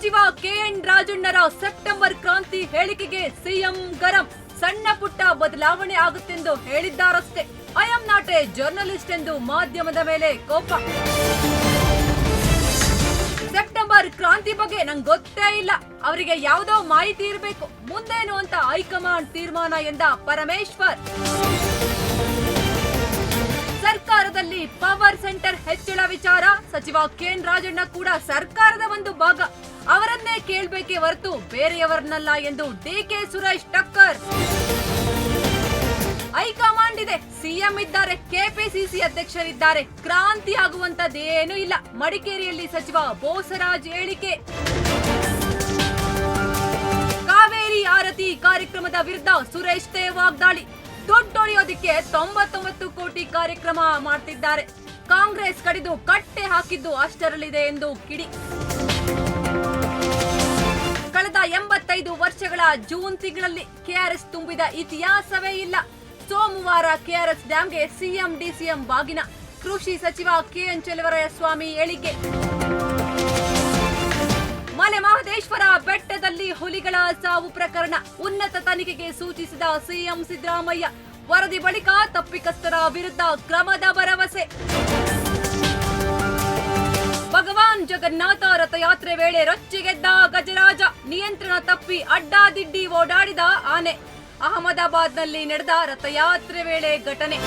ಸಚಿವ K N ರಾಜಣ್ಣರ September ಕ್ರಾಂತಿ ಹೇಳಿಕೆಗೆ ಸಿಎಂ ಗರಂ. ಸಣ್ಣ ಪುಟ್ಟ ಬದಲಾವಣೆ ಆಗುತ್ತೆಂದು ಹೇಳಿದ್ದಾರಷ್ಟೇ. I am not a journalist ಎಂದು ಮಾಧ್ಯಮದ ಮೇಲೆ ಕೋಪ. ಸೆಪ್ಟೆಂಬರ್ ಕ್ರಾಂತಿ ಬಗ್ಗೆ ನಂಗೆ ಗೊತ್ತೇ ಇಲ್ಲ. ಅವರಿಗೆ ಯಾವುದೋ ಮಾಹಿತಿ ಇರಬೇಕು. ಮುಂದೇನು ಅಂತ ಹೈಕಮಾಂಡ್ ತೀರ್ಮಾನ ಎಂದ ಪರಮೇಶ್ವರ್. ಸರ್ಕಾರದಲ್ಲಿ ಪವರ್ ಸೆಂಟರ್ ಹೆಚ್ಚಳ ವಿಚಾರ. ಸಚಿವ ಕೆಎನ್ ರಾಜಣ್ಣ ಕೂಡ ಸರ್ಕಾರದ ಒಂದು ಭಾಗ. ಕೇಳ್ಬೇಕೇ ಹೊರತು ಬೇರೆಯವರನ್ನಲ್ಲ ಎಂದು ಡಿಕೆ ಸುರೇಶ್ ಟಕ್ಕರ್. ಹೈಕಮಾಂಡ್ ಇದೆ. ಸಿಎಂ ಇದ್ದಾರೆ. ಕೆಪಿಸಿಸಿ ಅಧ್ಯಕ್ಷರಿದ್ದಾರೆ. ಕ್ರಾಂತಿ ಆಗುವಂತದ್ದೇನೂ ಇಲ್ಲ. ಮಡಿಕೇರಿಯಲ್ಲಿ ಸಚಿವ ಬೋಸರಾಜ್ ಹೇಳಿಕೆ. ಕಾವೇರಿ ಆರತಿ ಕಾರ್ಯಕ್ರಮದ ವಿರುದ್ಧ ಸುರೇಶ್ ತೇ ವಾಗ್ದಾಳಿ ದುಡ್ಡೊಡೆಯೋದಿಕ್ಕೆ ತೊಂಬತ್ತೊಂಬತ್ತು ಕೋಟಿ ಕಾರ್ಯಕ್ರಮ ಮಾಡ್ತಿದ್ದಾರೆ. ಕಾಂಗ್ರೆಸ್ ಕಡಿದು ಕಟ್ಟೆ ಹಾಕಿದ್ದು ಅಷ್ಟರಲ್ಲಿದೆ ಎಂದು ಕಿಡಿ. ಜೂನ್ ತಿಂಗಳಲ್ಲಿ ಕೆಆರ್ಎಸ್ ತುಂಬಿದ ಇತಿಹಾಸವೇ ಇಲ್ಲ. ಸೋಮವಾರ ಕೆಆರ್ಎಸ್ ಡ್ಯಾಂಗೆ ಸಿಎಂ, ಡಿಸಿಎಂ ಬಾಗಿನ. ಕೃಷಿ ಸಚಿವ ಕೆಎನ್ ಸ್ವಾಮಿ ಹೇಳಿಕೆ ಮಲೆ ಮಹದೇಶ್ವರ ಬೆಟ್ಟದಲ್ಲಿ ಹುಲಿಗಳ ಸಾವು ಪ್ರಕರಣ. ಉನ್ನತ ತನಿಖೆಗೆ ಸೂಚಿಸಿದ ಸಿಎಂ ಸಿದ್ದರಾಮಯ್ಯ, ವರದಿ ಬಳಿಕ ತಪ್ಪಿಕಸ್ಥರ ವಿರುದ್ಧ ಕ್ರಮದ ಭರವಸೆ. ಜಗನ್ನಾಥ ರಥಯಾತ್ರೆ ವೇಳೆ ರೊಚ್ಚಿಗೆದ್ದ ಗಜರಾಜ, ನಿಯಂತ್ರಣ ತಪ್ಪಿ ಅಡ್ಡಾದಿಡ್ಡಿ ಓಡಾಡಿದ ಆನೆ. ಅಹಮದಾಬಾದ್ನಲ್ಲಿ ನಡೆದ ರಥಯಾತ್ರೆ ವೇಳೆ ಘಟನೆ.